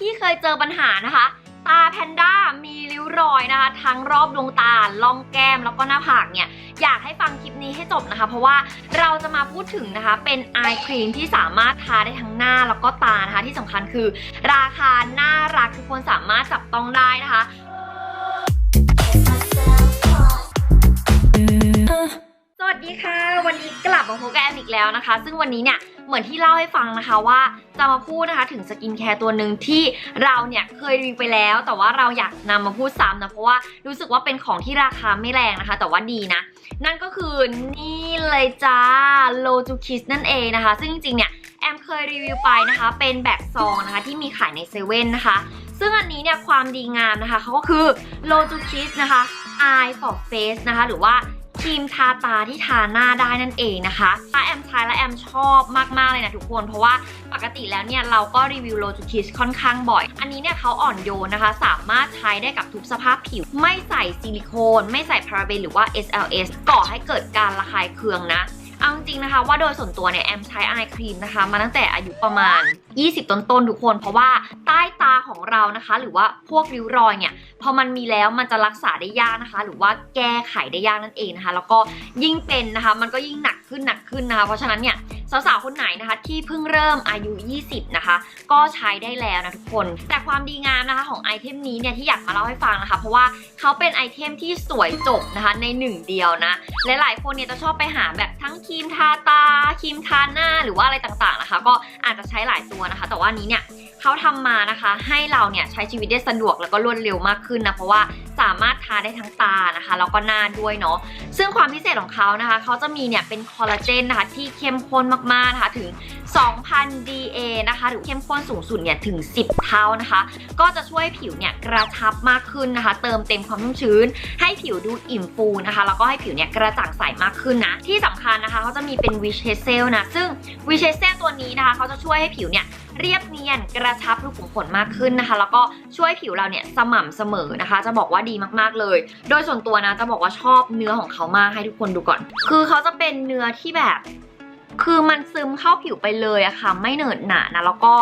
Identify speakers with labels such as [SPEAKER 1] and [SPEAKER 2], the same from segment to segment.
[SPEAKER 1] ที่เคยเจอปัญหานะคะ ตาแพนด้ามีริ้วรอยนะคะ ทั้งรอบดวงตาล่องแก้มแล้วก็หน้าผากเนี่ยอยากให้ฟังคลิปนี้ให้จบนะคะ เพราะว่าเราจะมาพูดถึงนะคะเป็นไอครีมที่สามารถทาได้ทั้งหน้าแล้วก็ตานะคะที่สำคัญคือ ราคาน่ารักทุกคนสามารถจับต้องได้นะคะ สวัสดีค่ะ วันนี้กลับมาพบกับแอมอีกแล้วนะคะ ซึ่งวันนี้เนี่ยเหมือนที่เล่าให้ฟังนะคะว่าจะมาพูดนะคะถึงสกินแคร์ตัวหนึ่งที่เราเนี่ยเคยรีวิวไปแล้ว แต่ว่าเราอยากนำมาพูดซ้ำนะเพราะว่ารู้สึกว่าเป็นของที่ราคาไม่แรงนะคะ แต่ว่าดีนะ นั่นก็คือนี่เลยจ้า l o j u Kiss นั่นเองนะคะ ซึ่งจริงๆเนี่ยแอมเคยรีวิวไปนะคะ เป็นแบบซองนะคะที่มีขายในเซเว่นนะคะ ซึ่งอันนี้เนี่ยความดีงามนะคะเขาก็คือ l o j u Kiss นะคะ Eye for Face นะคะ หรือว่า ครีมทาตาที่ทาหน้าได้นั่นเองนะคะถ้าแอมใช้และแอมชอบมากๆเลยนะทุกคน เพราะว่าปกติแล้วเนี่ยเราก็รีวิวโลจูคิสค่อนข้างบ่อย อันนี้เนี่ยเขาอ่อนโยนนะคะ สามารถใช้ได้กับทุกสภาพผิว ไม่ใส่ซิลิโคน ไม่ใส่พาราเบนหรือว่า SLS ก่อให้เกิดการระคายเคืองนะ เอาจริงนะคะว่าโดยส่วนตัวเนี่ยแอมใช้ไอครีมนะคะ มาตั้งแต่อายุประมาณ 20 ต้นๆทุกคน เพราะว่าใต้ตาของเรานะคะ หรือว่าพวกริ้วรอยเนี่ยพอมันมีแล้วมันจะรักษาได้ยากนะคะ หรือว่าแก้ไขได้ยากนั่นเองนะคะ แล้วก็ยิ่งเป็นนะคะ มันก็ยิ่งหนักขึ้นหนักขึ้นนะคะ เพราะฉะนั้นเนี่ย สาวๆ คนไหนนะคะที่เพิ่งเริ่มอายุ 20 นะคะ ก็ใช้ได้แล้วนะทุกคน แต่ความดีงามนะคะของไอเทมนี้เนี่ยที่อยากมาเล่าให้ฟังนะคะ เพราะว่าเขาเป็นไอเทมที่สวยจบนะคะในหนึ่งเดียวนะหลายๆคนเนี่ยจะชอบไปหาแบบทั้งครีมทาตาครีมทาหน้าหรือว่าอะไรต่างๆนะคะ ก็อาจจะใช้หลายตัวนะคะ แต่ว่านี้เนี่ย เขาทำมานะคะ ให้เราเนี่ยใช้ชีวิตได้สะดวกแล้วก็รวดเร็วมากขึ้นนะเพราะว่าสามารถทาได้ทั้งตานะคะแล้วก็หน้าด้วยเนาะซึ่งความพิเศษของเขานะคะเขาจะมีเนี่ยเป็นคอลลาเจนนะคะที่เข้มข้นมากๆนะคะถึง 2,000 DA นะคะหรือเข้มข้นสูงสุดเนี่ยถึง 10 เท่านะคะ ก็จะช่วยผิวเนี่ยกระชับมากขึ้นนะคะ เติมเต็มความชุ่มชื้น ให้ผิวดูอิ่มฟูนะคะ แล้วก็ให้ผิวเนี่ยกระจ่างใสมากขึ้นนะที่สำคัญนะคะเขาจะมีเป็นวิชเชเซลนะซึ่งวิชเชเซลตัวนี้นะคะเขาจะช่วยให้ผิวเนี่ย เรียบเนียนกระชับรูขุมขนมากขึ้นนะคะ แล้วก็ช่วยผิวเราเนี่ยสม่ำเสมอนะคะ จะบอกว่าดีมากๆเลย โดยส่วนตัวนะจะบอกว่าชอบเนื้อของเขามากให้ทุกคนดูก่อน คือเขาจะเป็นเนื้อที่แบบ คือมันซึมเข้าผิวไปเลยอะค่ะ ไม่เหนอะหนะนะแล้วก็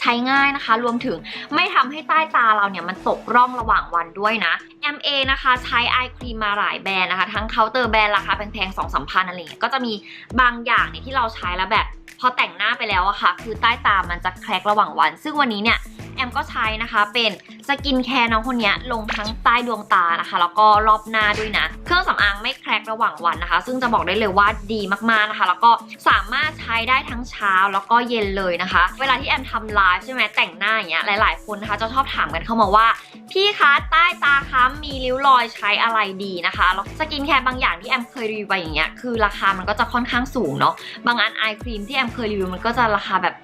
[SPEAKER 1] ใช้ง่ายนะคะ รวมถึงไม่ทำให้ใต้ตาเราเนี่ยมันตกร่องระหว่างวันด้วยนะ MA นะคะใช้ไอครีมมาหลายแบรนด์นะคะ ทั้งเคาน์เตอร์แบรนด์ราคาแพงๆสองสามพันอะไรเงี้ยก็จะมีบางอย่างเนี่ยที่เราใช้แล้วแบบ พอแต่งหน้าไปแล้วอะค่ะ คือใต้ตามันจะแครกระหว่างวัน ซึ่งวันนี้เนี่ยแอมก็ใช้นะคะเป็นสกินแคร์น้องคนนี้ลงทั้งใต้ดวงตานะคะ แล้วก็รอบหน้าด้วยนะ เครื่องสำอางไม่แครกระหว่างวันนะคะ ซึ่งจะบอกได้เลยว่าดีมากๆนะคะ แล้วก็สามารถใช้ได้ทั้งเช้าแล้วก็เย็นเลยนะคะ เวลาที่แอมทำไลฟ์ใช่ไหมแต่งหน้าอย่างเงี้ยหลาย ๆ คนนะคะจะชอบถามกันเข้ามาว่า พี่คะใต้ตาค้ำมีริ้วรอยใช้อะไรดีนะคะแล้วสกินแคร์บางอย่างที่แอมเคยรีวิวไปอย่างเงี้ยคือราคามันก็จะค่อนข้างสูงเนาะบางอันไอครีมที่แอมเคยรีวิวมันก็จะราคาแบบ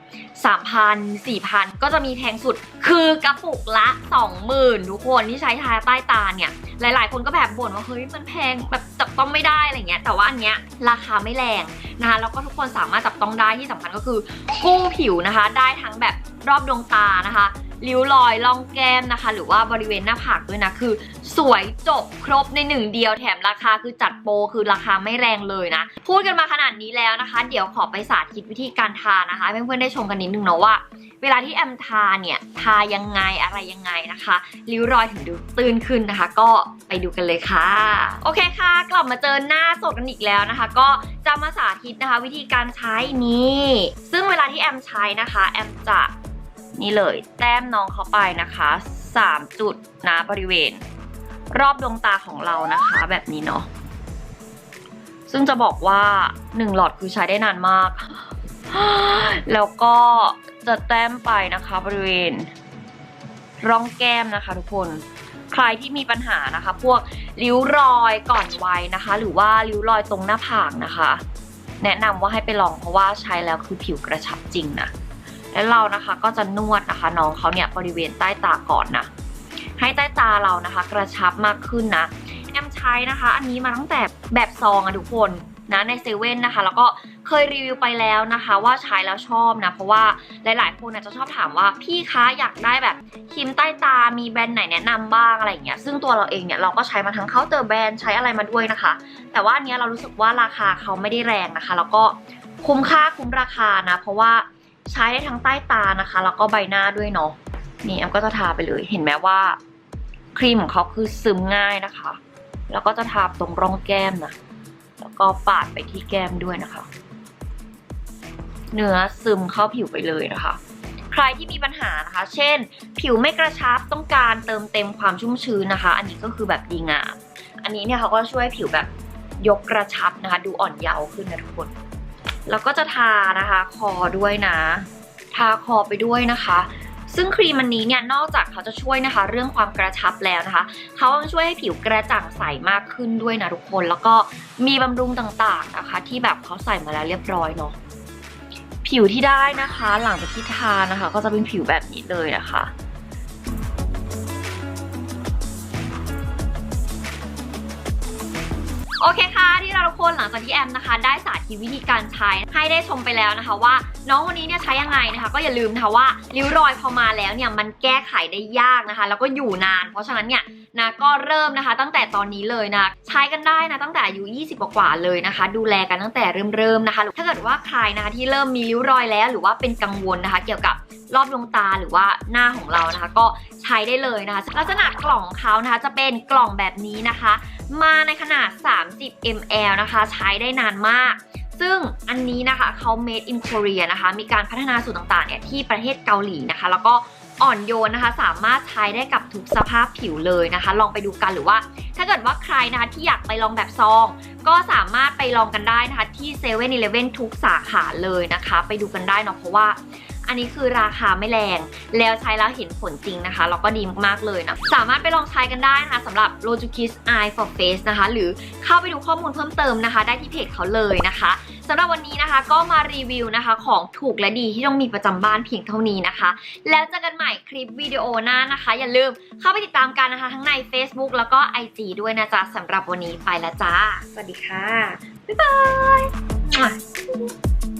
[SPEAKER 1] 3,000 4,000 ก็จะมีแพงสุดคือกระปุกละ20,000 ทุกคนที่ใช้ทาใต้ตาเนี่ย หลาย ๆ คนก็แบบบ่นว่าเฮ้ยมันแพงแบบจับต้องไม่ได้อะไรเงี้ย แต่ว่าอันเนี้ยราคาไม่แรงนะคะแล้วก็ทุกคนสามารถจับต้องได้ที่สำคัญก็คือกู้ผิวนะคะ ได้ทั้งแบบรอบดวงตานะคะ ริ้วรอยล่องแก้มนะคะ หรือว่าบริเวณหน้าผากด้วยนะคือ สวยจบครบในหนึ่งเดียวแถมราคาคือจัดโปรคือราคาไม่แรงเลยนะ พูดกันมาขนาดนี้แล้วนะคะ เดี๋ยวขอไปสาธิตวิธีการทานะคะเพื่อนๆได้ชมกันนิดนึงเนาะว่า เวลาที่แอมทาเนี่ยทายังไงอะไรยังไงนะคะริ้วรอยถึงดูตื้นขึ้นนะคะ ก็ไปดูกันเลยค่ะ โอเคค่ะ กลับมาเจอหน้าสดกันอีกแล้วนะคะ ก็จะมาสาธิตนะคะ วิธีการใช้นี่ซึ่งเวลาที่แอมใช้นะคะ แอมจะ นี่เลย แต้มน้องเขาไปนะคะ 3 จุดนะบริเวณ รอบดวงตาของเรานะคะ แบบนี้เนาะซึ่งจะบอกว่า 1 หลอดคือใช้ได้นานมาก แล้วก็จะแต้มไปนะคะบริเวณ ร่องแก้มนะคะทุกคนใครที่มีปัญหานะคะ พวกริ้วรอยก่อนวัยนะคะ หรือว่าริ้วรอยตรงหน้าผากนะคะ แนะนำว่าให้ไปลองเพราะว่าใช้แล้วคือผิวกระชับจริงนะ แล้วเรานะคะก็จะนวดนะคะน้องเขาเนี่ยบริเวณใต้ตาก่อนนะให้ใต้ตาเรานะคะ กระชับมากขึ้นนะแอมใช้นะคะ อันนี้มาตั้งแต่แบบซองอะทุกคนนะในเซเว่นนะคะ แล้วก็เคยรีวิวไปแล้วนะคะ ว่าใช้แล้วชอบนะ เพราะว่าหลาย ๆ คนอาจจะชอบถามว่าพี่คะอยากได้แบบครีมใต้ตามีแบรนด์ไหนแนะนำบ้างอะไรอย่างเงี้ยซึ่งตัวเราเองเนี่ยเราก็ใช้มาทั้งเคาน์เตอร์แบรนด์ใช้อะไรมาด้วยนะคะ แต่ว่าอันเนี้ยเรารู้สึกว่าราคาเขาไม่ได้แรงนะคะ แล้วก็คุ้มค่าคุ้มราคานะ เพราะว่า ใช้ได้ทั้งใต้ตานะคะ แล้วก็ใบหน้าด้วยเนาะนี่แอมก็จะทาไปเลยเห็นไหมว่าครีมของเขาคือซึมง่ายนะคะ แล้วก็จะทาตรงร่องแก้มนะแล้วก็ปาดไปที่แก้มด้วยนะคะ เนื้อซึมเข้าผิวไปเลยนะคะ ใครที่มีปัญหานะคะ เช่น ผิวไม่กระชับต้องการเติมเต็มความชุ่มชื้นนะคะ อันนี้ก็คือแบบดีงาม อันนี้เนี่ยเขาก็ช่วยผิวแบบยกกระชับนะคะ ดูอ่อนเยาว์ขึ้นนะทุกคน แล้วก็จะทานะคะคอด้วยนะ ทาคอไปด้วยนะคะ ซึ่งครีมอันนี้เนี่ยนอกจากเขาจะช่วยนะคะ เรื่องความกระชับแล้วนะคะ เขายังช่วยให้ผิวกระจ่างใสมากขึ้นด้วยนะทุกคน แล้วก็มีบำรุงต่างๆนะคะ ที่แบบเขาใส่มาแล้วเรียบร้อยเนาะผิวที่ได้นะคะ หลังจากที่ทานะคะ ก็จะเป็นผิวแบบนี้เลยนะคะ โอเคค่ะที่เราทุกคนหลังจากที่แอมนะคะ ได้สาธิตวิธีการใช้ให้ได้ชมไปแล้วนะคะ ว่าน้องวันนี้เนี่ยใช้ยังไงนะคะ ก็อย่าลืมนะคะว่าริ้วรอยพอมาแล้วเนี่ยมันแก้ไขได้ยากนะคะ แล้วก็อยู่นาน เพราะฉะนั้นเนี่ยนะก็เริ่มนะคะ ตั้งแต่ตอนนี้เลยนะใช้กันได้นะตั้งแต่อายุ 20 กว่าเลยนะคะ ดูแลกันตั้งแต่เริ่มๆนะคะ ถ้าเกิดว่าใครนะคะที่เริ่มมีริ้วรอยแล้ว หรือว่าเป็นกังวลนะคะ เกี่ยวกับรอบดวงตาหรือว่าหน้าของเรานะคะ ก็ใช้ได้เลยนะคะ ลักษณะกล่องของเขานะคะจะเป็นกล่องแบบนี้นะคะ มาในขนาด 30 ml นะคะ ใช้ได้นานมากซึ่งอันนี้นะคะเขา made in Korea นะคะ มีการพัฒนาสูตรต่างๆเนี่ยที่ประเทศเกาหลีนะคะ แล้วก็ อ่อนโยนนะคะ สามารถใช้ได้กับทุกสภาพผิวเลยนะคะ ลองไปดูกันหรือว่า ถ้าเกิดว่าใครนะคะที่อยากไปลองแบบซอง ก็สามารถไปลองกันได้นะคะที่เซเว่นอีเลฟเว่นทุกสาขาเลยนะคะ ไปดูกันได้เนาะเพราะว่า อันนี้คือราคาไม่แรง แล้วใช้แล้วเห็นผลจริงนะคะ แล้วก็ดีมากๆเลยนะ สามารถไปลองใช้กันได้นะคะสำหรับ r o j u k i s Eye for Face นะคะ หรือเข้าไปดูข้อมูลเพิ่มเติมนะคะ ได้ที่เพจเขาเลยนะคะสำหรับวันนี้นะคะก็มารีวิวนะคะของถูกและดีที่ต้องมีประจำบ้านเพียงเท่านี้นะคะ แล้วเจอกันใหม่คลิปวิดีโอหน้านะคะ อย่าลืมเข้าไปติดตามกันนะคะทั้งใน Facebook แล้วก็ IG ด้วยนะจ๊ะสำหรับวันนี้ไปล้วจ้า สวัสดีค่ะ บ๊ายบาย